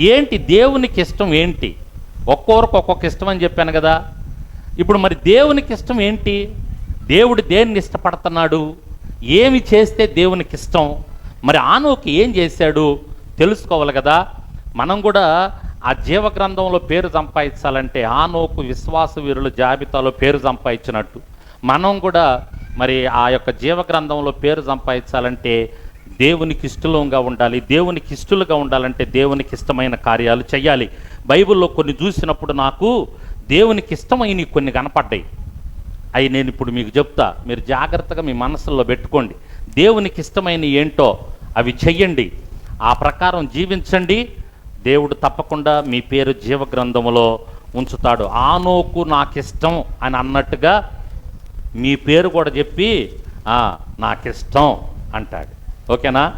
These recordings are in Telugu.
ఏంటి దేవునికి ఇష్టం ఏంటి? ఒక్కొరకు ఒక్కొక్క ఇష్టం అని చెప్పాను కదా. ఇప్పుడు మరి దేవునికి ఇష్టం ఏంటి? దేవుడు దేన్ని ఇష్టపడుతున్నాడు? ఏమి చేస్తే దేవునికి ఇష్టం? మరి ఆనోకి ఏం చేశాడు? తెలుసుకోవాలి కదా. మనం కూడా ఆ జీవ గ్రంథంలో పేరు సంపాదించాలంటే ఆనోకు విశ్వాస వీరుల జాబితాలో పేరు సంపాదించినట్టు. మనం కూడా మరి ఆ యొక్క జీవ గ్రంథంలో పేరు సంపాదించాలంటే దేవునికి ఇష్టలంగా ఉండాలి దేవునికి ఇష్టలుగా ఉండాలంటే దేవునికి ఇష్టమైన కార్యాలు చేయాలి బైబిల్లో కొన్ని చూసినప్పుడు నాకు దేవునికి ఇష్టమైన కొన్ని కనపడ్డాయి. అవి నేను ఇప్పుడు మీకు చెప్తా మీరు జాగ్రత్తగా మీ మనసులో పెట్టుకోండి. దేవునికి ఇష్టమైన ఏంటో అవి చెయ్యండి. ఆ ప్రకారం జీవించండి. దేవుడు తప్పకుండా మీ పేరు జీవగ్రంథంలో ఉంచుతాడు. ఉంచుతాడు ఆనోకు నాకు ఇష్టం అని అన్నట్టుగా మీ పేరు కూడా చెప్పి నాకిష్టం అంటాడు. ఓకేనా?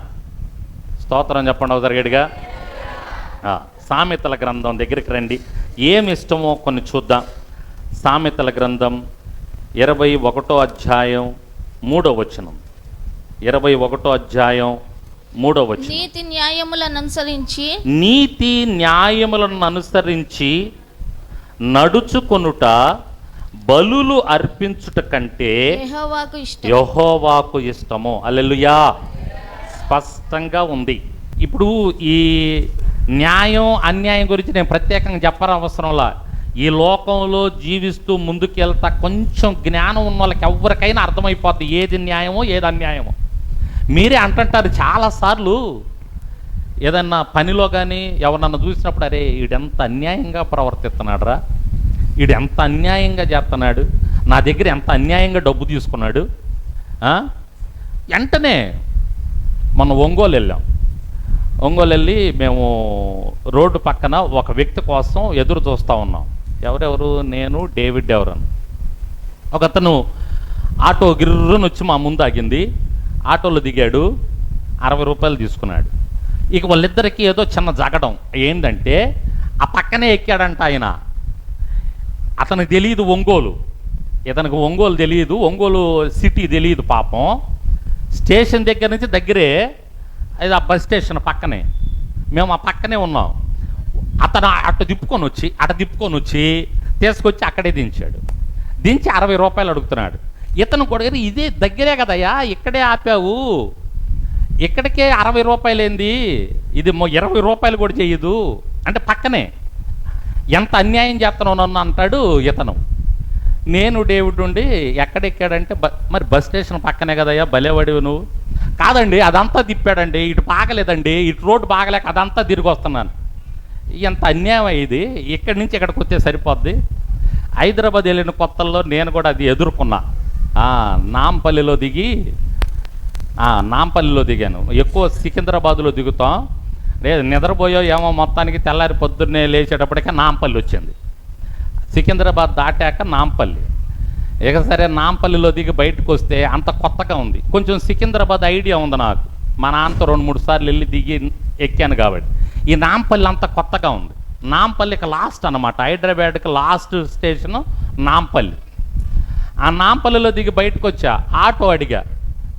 స్తోత్రం చెప్పండి ఒకసారి గట్టిగా. ఆ, సామెతల గ్రంథం దగ్గరికి రండి. ఏమి ఇష్టమో కొన్ని చూద్దాం. సామెతల గ్రంథం ఇరవై ఒకటో అధ్యాయం మూడో వచనం. ఇరవై ఒకటో అధ్యాయం మూడో వచనం. నీతి న్యాయములను అనుసరించి నీతి న్యాయములను అనుసరించి నడుచుకొనుట బలులు అర్పించుట కంటే యహోవాకు ఇష్టము. అల్లెలుయా స్పష్టంగా ఉంది. ఇప్పుడు ఈ న్యాయం అన్యాయం గురించి నేను ప్రత్యేకంగా చెప్పడం అవసరంలా? ఈ లోకంలో జీవిస్తూ ముందుకెళ్తా కొంచెం జ్ఞానం ఉన్న వాళ్ళకి ఎవరికైనా అర్థమైపోద్ది ఏది న్యాయమో ఏది అన్యాయమో. మీరే అంటుంటారు చాలాసార్లు ఏదన్నా పనిలో కానీ ఎవరన్నా చూసినప్పుడు అరే ఈడెంత అన్యాయంగా ప్రవర్తిస్తున్నాడురా? ఈడు ఎంత అన్యాయంగా చేస్తున్నాడు నా దగ్గర ఎంత అన్యాయంగా డబ్బు తీసుకున్నాడు? వెంటనే మనం ఒంగోలు వెళ్ళాం. ఒంగోలు వెళ్ళి మేము రోడ్డు పక్కన ఒక వ్యక్తి కోసం ఎదురు చూస్తూ ఉన్నాం. ఎవరెవరు? నేను డేవిడ్ ఎవరన్ ఒక అతను ఆటో గిర్రుని వచ్చి మా ముందు ఆగింది. ఆటోలో దిగాడు. అరవై రూపాయలు తీసుకున్నాడు. ఇక వాళ్ళిద్దరికీ ఏదో చిన్న జగడం. ఏంటంటే ఆ పక్కనే ఎక్కాడంట ఆయన. అతనికి తెలియదు ఒంగోలు. ఇతనికి ఒంగోలు తెలియదు. ఒంగోలు సిటీ తెలియదు పాపం. స్టేషన్ దగ్గర నుంచి దగ్గరే అది ఆ బస్ స్టేషన్ పక్కనే. మేము ఆ పక్కనే ఉన్నాం. అతను అటు తిప్పుకొని వచ్చి అటు తిప్పుకొని వచ్చి తీసుకొచ్చి అక్కడే దించాడు. దించి అరవై రూపాయలు అడుగుతున్నాడు. ఇతను కూడా ఇదే దగ్గరే కదయ్యా ఇక్కడే ఆపావు. ఇక్కడికే అరవై రూపాయలు ఏంది ఇది ఇరవై రూపాయలు కూడా చేయదు. అంటే పక్కనే. ఎంత అన్యాయం చేస్తున్నావు నన్ను? అంటాడు ఇతను. నేను డేవిడ్ ఉండి ఎక్కడెక్కాడంటే బ మరి బస్ స్టేషన్ పక్కనే కదయ్యా భలేవాడివి నువ్వు. కాదండి అదంతా తిప్పాడండి ఇటు బాగలేదండి ఇటు రోడ్డు బాగలేక అదంతా తిరిగి వస్తున్నాను. ఎంత అన్యాయం ఇది. ఇక్కడి నుంచి ఇక్కడికి వస్తే సరిపోద్ది. హైదరాబాద్ వెళ్ళిన కొత్తల్లో నేను కూడా అది ఎదుర్కొన్నా. నాంపల్లిలో దిగి నాంపల్లిలో దిగాను. ఎక్కువ సికింద్రాబాద్లో దిగుతాం. లేదు నిద్రపోయో ఏమో మొత్తానికి తెల్లారి పొద్దున్నే లేచేటప్పటికే నాంపల్లి వచ్చింది. సికింద్రాబాద్ దాటాక నాంపల్లి. ఇక సరే నాంపల్లిలో దిగి బయటకు వస్తే అంత కొత్తగా ఉంది. కొంచెం సికింద్రాబాద్ ఐడియా ఉంది నాకు. మా నాన్నతో రెండు మూడు సార్లు వెళ్ళి దిగి ఎక్కాను కాబట్టి. ఈ నాంపల్లి అంత కొత్తగా ఉంది. నాంపల్లికి లాస్ట్ అనమాట హైదరాబాద్కి లాస్ట్ స్టేషను నాంపల్లి. ఆ నాంపల్లిలో దిగి బయటకు వచ్చా. ఆటో అడిగా.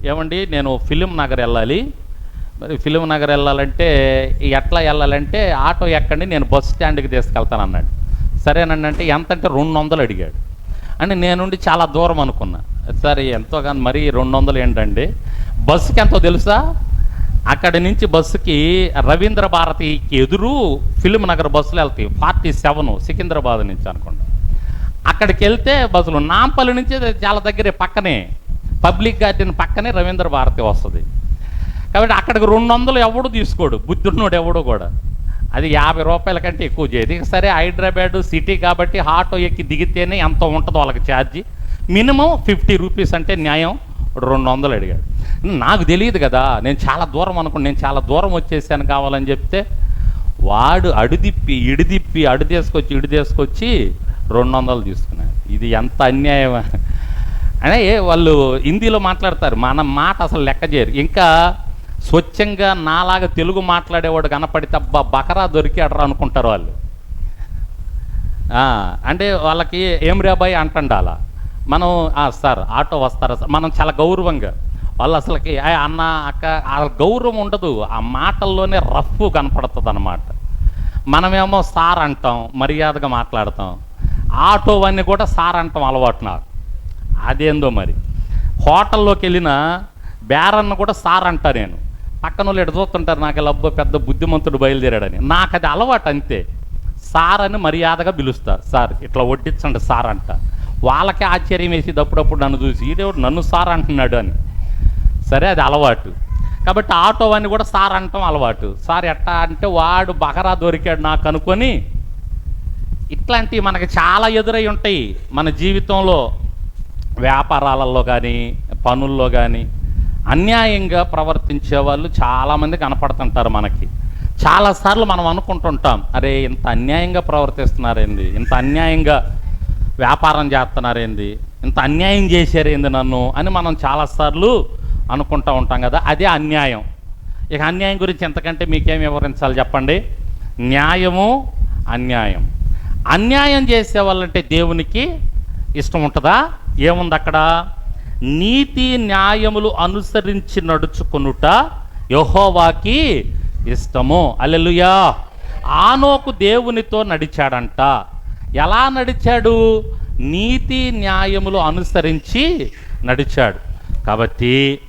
ఏమండి నేను ఫిలిం నగర్ వెళ్ళాలి. మరి ఫిలిం నగర్ వెళ్ళాలంటే ఎట్లా వెళ్ళాలంటే ఆటో ఎక్కండి నేను బస్ స్టాండ్కి తీసుకెళ్తాను అన్నాడు సరేనండి అంటే ఎంత అంటే రెండు వందలు అడిగాడు. అంటే నేనుండి చాలా దూరం అనుకున్నా. సరే ఎంతో కానీ మరీ రెండు వందలు ఏంటండి? బస్సుకి ఎంతో తెలుసా? అక్కడి నుంచి బస్సుకి రవీంద్ర భారతికి ఎదురు ఫిలిం నగర్ బస్సులు వెళ్తాయి. ఫార్టీ సెవెన్ సికింద్రాబాద్ నుంచి అనుకోండి అక్కడికి వెళ్తే బస్సులు నాంపల్లి నుంచి చాలా దగ్గరే పక్కనే. పబ్లిక్ గార్డెన్ పక్కనే రవీంద్ర భారతి వస్తుంది. కాబట్టి అక్కడికి రెండు వందలు ఎవడు తీసుకోడు. బుద్ధున్నోడు ఎవడు కూడా. అది యాభై రూపాయల కంటే ఎక్కువ చేయదు. సరే హైదరాబాద్ సిటీ కాబట్టి ఆటో ఎక్కి దిగితేనే ఎంత ఉంటుందో వాళ్ళకి ఛార్జీ. మినిమం ఫిఫ్టీ రూపీస్ అంటే న్యాయం రెండు వందలు అడిగాడు. నాకు తెలియదు కదా నేను చాలా దూరం అనుకుని నేను చాలా దూరం వచ్చేసాను కావాలని చెప్తే వాడు అడుదిప్పి ఇడిదిప్పి అడు తీసుకొచ్చి ఇడి తీసుకొచ్చి రెండు వందలు తీసుకున్నాడు. ఇది ఎంత అన్యాయం? అనే వాళ్ళు హిందీలో మాట్లాడతారు మన మాట అసలు లెక్క చేయరు. ఇంకా స్వచ్ఛంగా నాలాగా తెలుగు మాట్లాడేవాడు కనపడితే అబ్బా బకరా దొరికాడరా అనుకుంటారు వాళ్ళు. అంటే వాళ్ళకి ఏం రేబాయ్ అంటుండాల. మనం సార్ ఆటో వస్తారా సార్? మనం చాలా గౌరవంగా. వాళ్ళు అసలుకి అన్న అక్క వాళ్ళ గౌరవం ఉండదు. ఆ మాటల్లోనే రఫ్ కనపడుతుంది అనమాట మనమేమో సార్ అంటాం మర్యాదగా మాట్లాడతాం. ఆటో అన్నీ కూడా సార్ అంటాం అలవాటు నాకు. అదేందో మరి. హోటల్లోకి వెళ్ళిన బేరన్న కూడా సార్ అంటా నేను. పక్కన వాళ్ళు ఎటు చూస్తుంటారు? నాకు ఇలా పెద్ద బుద్ధిమంతుడు బయలుదేరాడని. నాకు అది అలవాటు అంతే. సార్ అని మర్యాదగా పిలుస్తా. సార్ ఇట్లా వడ్డించండి సార్ అంట. వాళ్ళకే ఆశ్చర్యం వేసి అప్పుడప్పుడు నన్ను చూసి ఈడేవాడు నన్ను సార్ అంటున్నాడు అని. సరే అది అలవాటు. కాబట్టి ఆటో అని కూడా సార్ అంటాం అలవాటు. సార్ ఎట్టా అంటే వాడు బకరా దొరికాడు నాకు అనుకొని ఇట్లాంటివి మనకి చాలా ఎదురై ఉంటాయి. మన జీవితంలో వ్యాపారాలలో కానీ పనుల్లో కానీ అన్యాయంగా ప్రవర్తించే వాళ్ళు చాలామంది కనపడుతుంటారు మనకి. చాలాసార్లు మనం అనుకుంటుంటాం అరే ఇంత అన్యాయంగా ప్రవర్తిస్తున్నారేంది? ఇంత అన్యాయంగా వ్యాపారం చేస్తున్నారేంది? ఇంత అన్యాయం చేశారేంది నన్ను? అని మనం చాలాసార్లు అనుకుంటూ ఉంటాం కదా అదే అన్యాయం. ఇక అన్యాయం గురించి ఎంతకంటే మీకేం వివరించాలి చెప్పండి? న్యాయము అన్యాయం. అన్యాయం చేసే వాళ్ళంటే దేవునికి ఇష్టం ఉంటుందా? ఏముంది అక్కడ నీతి న్యాయములు అనుసరించి నడుచుకొనుట యహోవాకి ఇష్టము. అల్లెలుయా ఆనోకు దేవునితో నడిచాడంట. ఎలా నడిచాడు? నీతి న్యాయములు అనుసరించి నడిచాడు. కాబట్టి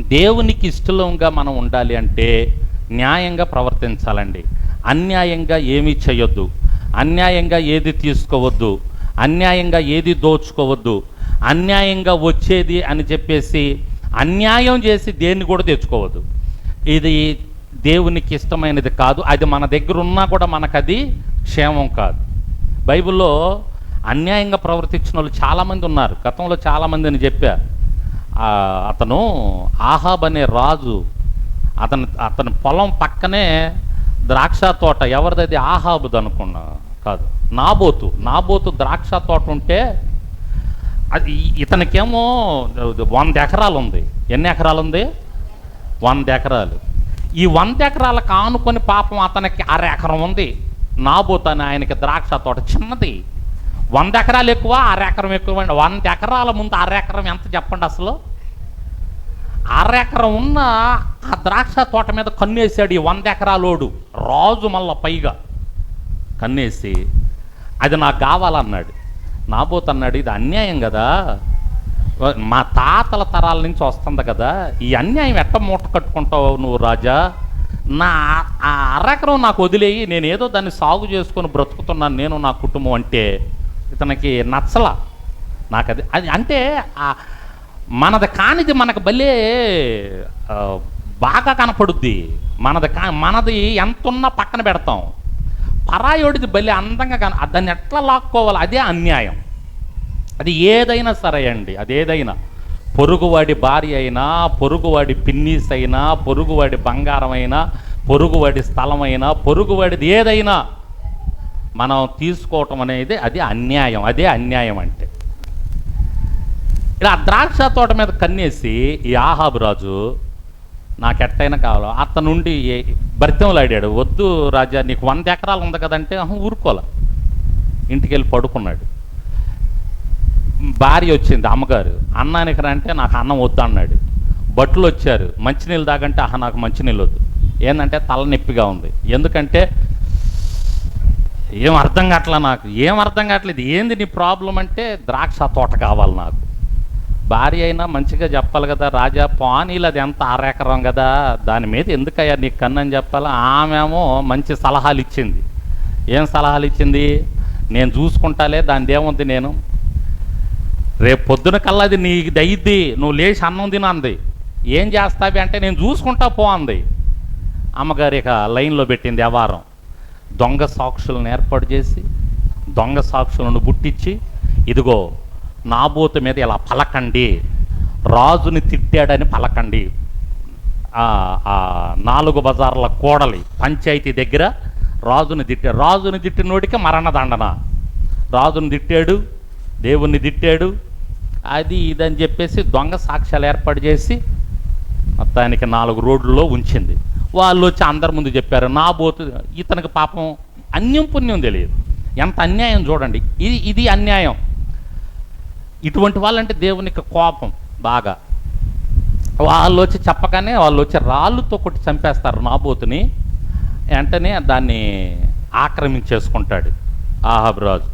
దేవునికి ఇష్టంగా మనం ఉండాలి అంటే న్యాయంగా ప్రవర్తించాలండి. అన్యాయంగా ఏమీ చేయొద్దు. అన్యాయంగా ఏది తీసుకోవద్దు. అన్యాయంగా ఏది దోచుకోవద్దు. అన్యాయంగా వచ్చేది అని చెప్పేసి అన్యాయం చేసి దేన్ని కూడా తెచ్చుకోవద్దు. ఇది దేవునికి ఇష్టమైనది కాదు. అది మన దగ్గర ఉన్నా కూడా మనకది క్షేమం కాదు. బైబిల్లో అన్యాయంగా ప్రవర్తించిన వాళ్ళు చాలామంది ఉన్నారు. గతంలో చాలామందిని చెప్పా. అతను ఆహాబ్ అనే రాజు అతను అతని పొలం పక్కనే ద్రాక్ష తోట ఎవరిదది ఆహాబుది అనుకున్నా కాదు. నాబోతు నాబోతు ద్రాక్ష తోట ఉంటే అది ఇతనికేమో వంద ఎకరాలు ఉంది. ఎన్ని ఎకరాలు ఉంది వంద ఎకరాలు. ఈ వంద ఎకరాల కానుకొని పాపం అతనికి అర ఎకరం ఉంది. నాబోతు ఆయనకి ద్రాక్ష తోట చిన్నది. వంద ఎకరాలు ఎక్కువ అర ఎకరం ఎక్కువ వంద ఎకరాల ముందు అర ఎకరం ఎంత చెప్పండి అసలు? అర ఎకరం ఉన్న ఆ ద్రాక్ష తోట మీద కన్నేసాడు ఈ వంద ఎకరాలోడు. రాజు మళ్ళా పైగా కన్నేసి అది నాకు కావాలన్నాడు. నాబోత్ అన్నాడు ఇది అన్యాయం కదా. మా తాతల తరాల నుంచి వస్తుంది కదా ఈ అన్యాయం ఎట్ట మూట కట్టుకుంటావు నువ్వు రాజా? నా ఆ అరెకరం నాకు వదిలేయి నేనేదో దాన్ని సాగు చేసుకొని బ్రతుకుతున్నాను నేను నా కుటుంబం అంటే. ఇతనికి నచ్చల. నాకు అది అది అంటే మనది కానిది మనకు భలే బాగా కనపడుద్ది. మనది కా మనది ఎంత ఉన్నా పక్కన పెడతాం. పరాయోడిది భలే అందంగా కానీ దాన్ని ఎట్లా లాక్కోవాలి? అదే అన్యాయం. అది ఏదైనా సరే అండి అది ఏదైనా పొరుగువాడి భార్య అయినా పొరుగువాడి పిన్నీస్ అయినా పొరుగువాడి బంగారం అయినా పొరుగువాడి స్థలం అయినా పొరుగువాడిది ఏదైనా మనం తీసుకోవటం అనేది అది అన్యాయం అదే అన్యాయం అంటే. ఇలా ద్రాక్ష తోట మీద కన్నేసి ఈ ఆహాబు రాజు నాకు ఎట్టయినా కావాలో? అతనుండి నుండి వద్దు రాజా నీకు వంద ఎకరాలు ఉంది కదంటే "ఆహా, ఊరుకోలే. ఇంటికి వెళ్ళి పడుకున్నాడు. భార్య వచ్చింది అమ్మగారు. అన్నానికి రంటే నాకు అన్నం వద్దు అన్నాడు. బట్టలు వచ్చారు. మంచినీళ్ళు తాగంటే ఆహా నాకు మంచినీళ్ళు వద్దు ఏంటంటే తలనొప్పిగా ఉంది. ఎందుకంటే ఏం అర్థం కావట్లా నాకు? ఏం అర్థం కావట్లేదు. ఏంది నీ ప్రాబ్లం అంటే ద్రాక్ష తోట కావాలి నాకు భార్య అయినా మంచిగా చెప్పాలి కదా రాజా పానీలు అది ఎంత అరెకరం కదా దాని మీద ఎందుకయ్యా నీకు కన్నని చెప్పాలి? ఆమెమో మంచి సలహాలు ఇచ్చింది. ఏం సలహాలు ఇచ్చింది? నేను చూసుకుంటాలే దాని ఏముంది నేను. రేపు పొద్దున కల్లా అది నీకు దయ్యిద్ది నువ్వు లేచి అన్నం తినంది. ఏం చేస్తావి అంటే నేను చూసుకుంటా పో అంది. అమ్మగారి ఇక లైన్లో పెట్టింది వ్యవహారం. దొంగ సాక్షులను ఏర్పాటు చేసి దొంగ సాక్షులను బుట్టించి ఇదిగో నాబోతు మీద ఇలా పలకండి. రాజుని తిట్టాడని పలకండి. నాలుగు బజార్ల కోడలి పంచాయతీ దగ్గర రాజుని తిట్టాడు రాజుని తిట్టినోడికి మరణదండన రాజుని తిట్టాడు దేవుణ్ణి తిట్టాడు. అది ఇదని చెప్పేసి దొంగ సాక్ష్యాలు ఏర్పాటు చేసి మొత్తానికి నాలుగు రోడ్లలో ఉంచింది. వాళ్ళు వచ్చి అందరి ముందు చెప్పారు నా బోతు ఇతనికి పాపం అన్యం పుణ్యం తెలియదు. ఎంత అన్యాయం చూడండి. ఇది ఇది అన్యాయం. ఇటువంటి వాళ్ళంటే దేవునికి కోపం బాగా. వాళ్ళు వచ్చి చెప్పగానే వాళ్ళు వచ్చి రాళ్ళతో కొట్టి చంపేస్తారు నాబోతుని. వెంటనే దాన్ని ఆక్రమించేసుకుంటాడు ఆహాబ్ రాజు.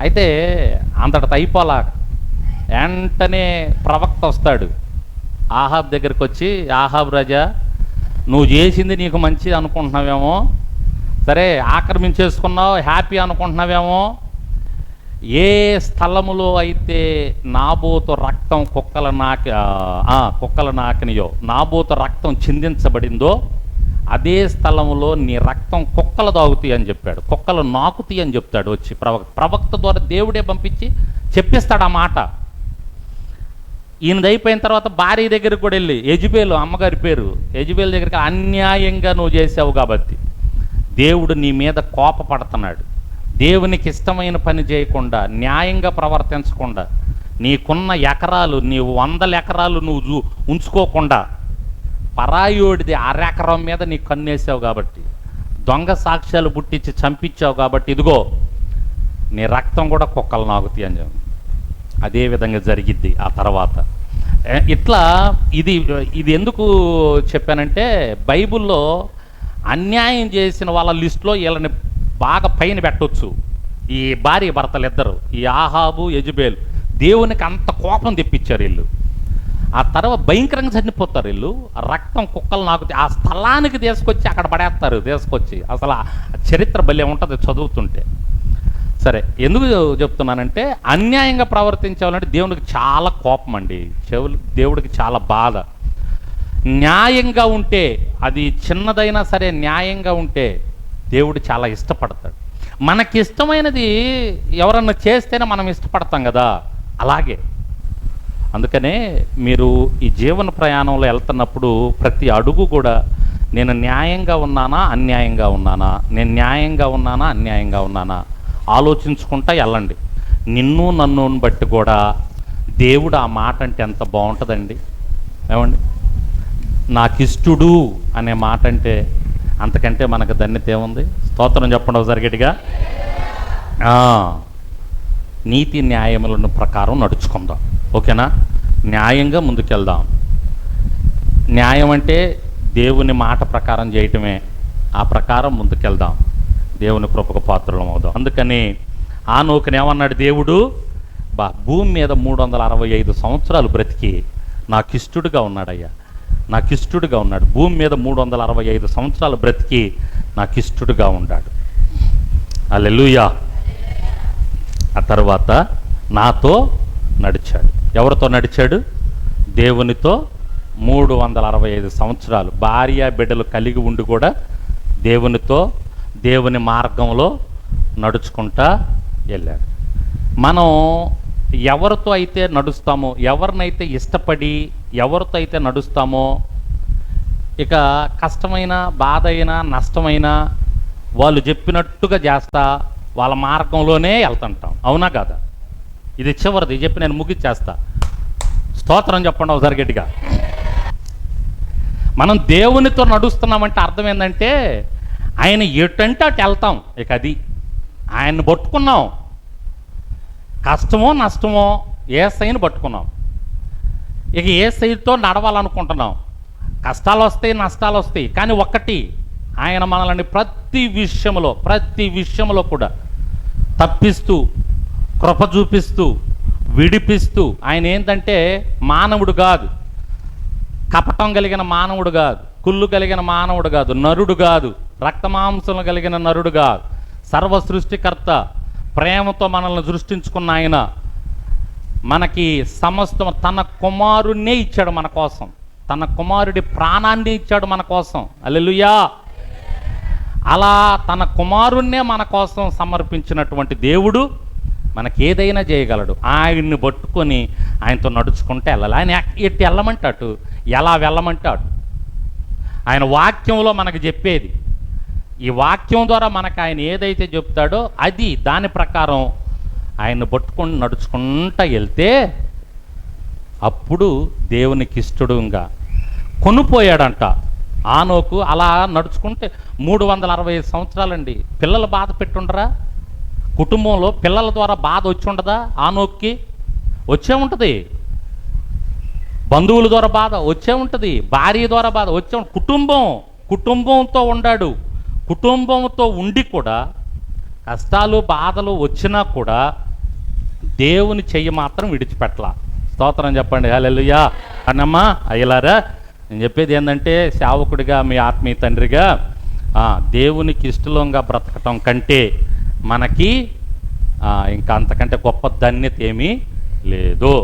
అయితే అంతటి అయిపోలా. వెంటనే ప్రవక్త వస్తాడు. ఆహాబ్ దగ్గరికి వచ్చి ఆహాబ్ రాజా నువ్వు చేసింది నీకు మంచిది అనుకుంటున్నావేమో? సరే ఆక్రమించేసుకున్నావు హ్యాపీ అనుకుంటున్నావేమో? ఏ స్థలములో అయితే నాబోతు రక్తం కుక్కల నాక ఆ, కుక్కల నాకనియో నాబోతు రక్తం చిందించబడిందో అదే స్థలంలో నీ రక్తం కుక్కలు తాగుతాయి అని చెప్పాడు. కుక్కలు నాకుతాయి అని చెప్తాడు వచ్చి ప్రవక్త. ప్రవక్త ద్వారా దేవుడే పంపించి చెప్పిస్తాడు ఆ మాట. ఈయనది అయిపోయిన తర్వాత భార్య దగ్గరికి కూడా వెళ్ళి యజుబేలు అమ్మగారి పేరు యజుబేలు దగ్గరికి అన్యాయంగా నువ్వు చేసావు కాబట్టి దేవుడు నీ మీద కోపపడుతున్నాడు. దేవునికి ఇష్టమైన పని చేయకుండా న్యాయంగా ప్రవర్తించకుండా నీకున్న ఎకరాలు నీవు వందల ఎకరాలు నువ్వు ఉంచుకోకుండా పరాయోడిది అరెకరం మీద నీ కన్నేసావు కాబట్టి దొంగ సాక్ష్యాలు పుట్టించి చంపించావు కాబట్టి ఇదిగో నీ రక్తం కూడా కుక్కలు నాగుతాయి అని చెప్పి. అదే విధంగా జరిగిద్ది ఆ తర్వాత. ఇట్లా ఇది ఇది ఎందుకు చెప్పానంటే బైబిల్లో అన్యాయం చేసిన వాళ్ళ లిస్టులో వీళ్ళని బాగా పైన పెట్టొచ్చు. ఈ భార్య భర్తలు ఇద్దరు ఈ ఆహాబు యజుబేలు దేవునికి అంత కోపం తెప్పించారు వీళ్ళు. ఆ తర్వాత భయంకరంగా చనిపోతారు వీళ్ళు. రక్తం కుక్కలు నాకు ఆ స్థలానికి తీసుకొచ్చి అక్కడ పడేస్తారు తీసుకొచ్చి. అసలు ఆ చరిత్ర భలే ఉంటుంది చదువుతుంటే. సరే ఎందుకు చెప్తున్నానంటే అన్యాయంగా ప్రవర్తించాలంటే దేవునికి చాలా కోపం అండి. చెవులు దేవుడికి చాలా బాధ. న్యాయంగా ఉంటే అది చిన్నదైనా సరే న్యాయంగా ఉంటే దేవుడు చాలా ఇష్టపడతాడు. మనకి ఇష్టమైనది ఎవరన్నా చేస్తేనే మనం ఇష్టపడతాం కదా. అలాగే. అందుకనే మీరు ఈ జీవన ప్రయాణంలో వెళ్తున్నప్పుడు ప్రతి అడుగు కూడా నేను న్యాయంగా ఉన్నానా అన్యాయంగా ఉన్నానా నేను న్యాయంగా ఉన్నానా అన్యాయంగా ఉన్నానా ఆలోచించుకుంటా వెళ్ళండి. నిన్ను నన్ను బట్టి కూడా దేవుడు ఆ మాట అంటే ఎంత బాగుంటుందండి. ఏమండి? నాకిష్టుడు అనే మాట అంటే అంతకంటే మనకు ధన్యత ఏముంది? స్తోత్రం చెప్పండి ఒకసారి గట్టిగా. నీతి న్యాయములను ప్రకారం నడుచుకుందాం. ఓకేనా? న్యాయంగా ముందుకెళ్దాం. న్యాయం అంటే దేవుని మాట ప్రకారం చేయటమే. ఆ ప్రకారం ముందుకెళ్దాం. దేవుని కృపకు పాత్రలం అవుదాం. అందుకని ఆ నూకనేమన్నాడు దేవుడు? బా భూమి మీద మూడు వందల అరవై ఐదు సంవత్సరాలు బ్రతికి నాకు ఇష్టడుగా ఉన్నాడయ్యా. నాకు ఇష్టడుగా ఉన్నాడు. భూమి మీద మూడు వందల అరవై ఐదు సంవత్సరాలు బ్రతికి నాకు ఇష్టడుగా ఉన్నాడు అల్లెలుయా ఆ తర్వాత నాతో నడిచాడు. ఎవరితో నడిచాడు? దేవునితో మూడు వందల అరవై ఐదు సంవత్సరాలు. భార్య బిడ్డలు కలిగి ఉండి కూడా దేవునితో దేవుని మార్గంలో నడుచుకుంటా వెళ్ళాడు. మనం ఎవరితో అయితే నడుస్తామో ఎవరినైతే ఇష్టపడి ఎవరితో అయితే నడుస్తామో ఇక కష్టమైన బాధ అయినా నష్టమైనా వాళ్ళు చెప్పినట్టుగా చేస్తా వాళ్ళ మార్గంలోనే వెళ్తుంటాం. అవునా కాదా? ఇది చివరిది. చెప్పి నేను ముగిచ్చేస్తా. స్తోత్రం చెప్పండి ఒకసారి గట్టిగా. మనం దేవునితో నడుస్తున్నామంటే అర్థం ఏంటంటే ఆయన ఎటంటే అటు వెళ్తాం. ఇక అది ఆయన్ని పట్టుకున్నాం. కష్టమో నష్టమో ఏ పట్టుకున్నాం. ఇక ఏ సైడ్తో నడవాలనుకుంటున్నాం? కష్టాలు వస్తాయి నష్టాలు వస్తాయి కానీ ఒక్కటి ఆయన మనల్ని ప్రతి విషయంలో ప్రతి విషయంలో కూడా తప్పిస్తూ కృప చూపిస్తూ విడిపిస్తూ ఆయన ఏంటంటే మానవుడు కాదు. కపటం కలిగిన మానవుడు కాదు. కుళ్ళు కలిగిన మానవుడు కాదు. నరుడు కాదు. రక్తమాంసం కలిగిన నరుడు కాదు. సర్వ సృష్టికర్త ప్రేమతో మనల్ని సృష్టించుకున్న ఆయన మనకి సమస్తం తన కుమారుణ్ణే ఇచ్చాడు మన కోసం. తన కుమారుడి ప్రాణాన్ని ఇచ్చాడు మన కోసం. అల్లెలుయా అలా తన కుమారుణ్ణే మన కోసం సమర్పించినటువంటి దేవుడు మనకి ఏదైనా చేయగలడు. ఆయన్ని పట్టుకొని ఆయనతో నడుచుకుంటే వెళ్ళాలి. ఆయన ఎట్టి వెళ్ళమంటాడు? ఎలా వెళ్ళమంటాడు? ఆయన వాక్యంలో మనకు చెప్పేది. ఈ వాక్యం ద్వారా మనకు ఆయన ఏదైతే చెప్తాడో అది దాని ప్రకారం ఆయన పట్టుకొని నడుచుకుంటా వెళ్తే అప్పుడు దేవునికి ఇష్టడుగా కొనుపోయాడంట. ఆనోకు అలా నడుచుకుంటే మూడు వందల అరవై ఐదు సంవత్సరాలండి. పిల్లలు బాధ పెట్టుండరా? కుటుంబంలో పిల్లల ద్వారా బాధ వచ్చి ఉండదా ఆనోక్కి? వచ్చే ఉంటుంది. బంధువుల ద్వారా బాధ వచ్చే ఉంటుంది. భార్య ద్వారా బాధ వచ్చే కుటుంబం కుటుంబంతో ఉండాడు. కుటుంబంతో ఉండి కూడా కష్టాలు బాధలు వచ్చినా కూడా దేవుని చెయ్యి మాత్రం విడిచిపెట్టలా. స్తోత్రం చెప్పండి. హలెలుయా అన్నమ్మా అయ్యలారా నేను చెప్పేది ఏంటంటే సేవకుడిగా మీ ఆత్మీయ తండ్రిగా దేవునికి ఇష్టంగా బ్రతకటం కంటే మనకి ఇంకా అంతకంటే గొప్ప ధన్యత ఏమీ లేదు.